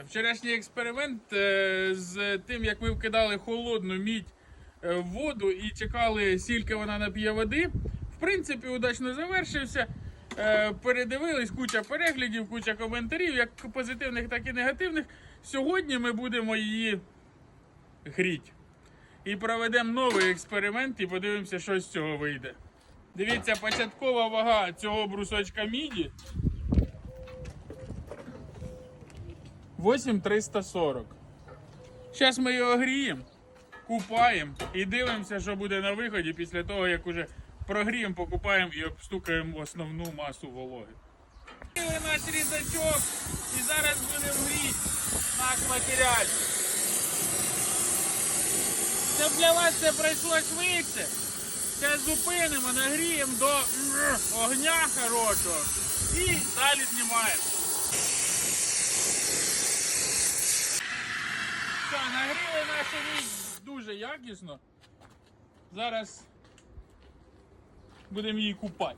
Вчорашній експеримент е, з тим, як ми вкидали холодну мідь е, в воду і чекали, скільки вона нап'є води, в принципі, удачно завершився. Е, Передивились куча переглядів, куча коментарів, як позитивних, так і негативних. Сьогодні ми будемо її гріть. І проведемо новий експеримент і подивимося, що з цього вийде. Дивіться, початкова вага цього брусочка міді 8340. Зараз ми його гріємо, купаємо і дивимося, що буде на виході після того, як уже прогріємо, покупаємо і обстукаємо основну масу вологи. Наш різачок і зараз будемо гріти наш матеріал. Щоб для вас це пройшло швидше. Зараз зупинимо, нагріємо до огня хорошого і далі знімаємо. Все, нагріли нашу мідь дуже якісно. Зараз будемо її купати.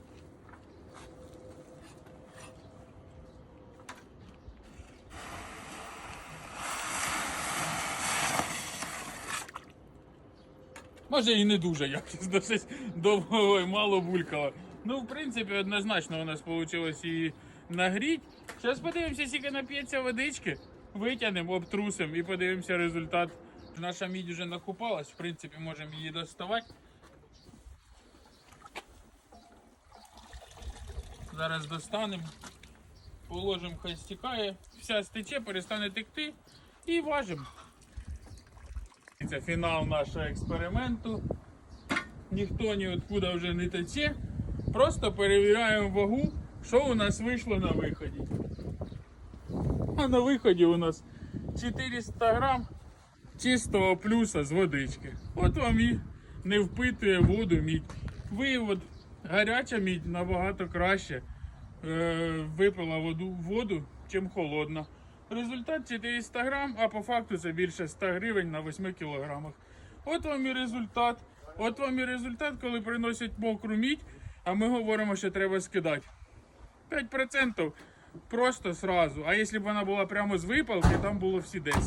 Може і не дуже якісно, щось довго і мало булькало. Ну, в принципі, однозначно у нас вийшло її нагріть. Зараз подивимося, скільки нап'ється водички, витягнемо, обтрусимо і подивимося результат. Наша мідь вже накупалась, в принципі, можемо її доставати. Зараз достанемо, положимо, хай стікає, вся стече, перестане текти і важимо. Це фінал нашого експерименту. Ніхто ніоткуда вже не тече. Просто перевіряємо вагу, що у нас вийшло на виході. А на виході у нас 400 грам чистого плюса з водички. От вам і не впитує воду мідь. Вивод, гаряча мідь набагато краще е, випила воду, воду, чим холодна. Результат 400 грам, а по факту це більше 100 гривень на 8 кілограмах. От вам і результат. От вам і результат, коли приносять мокру мідь, а ми говоримо, що треба скидати. 5% просто сразу. А якщо б вона була прямо з випалки, там було всі 10.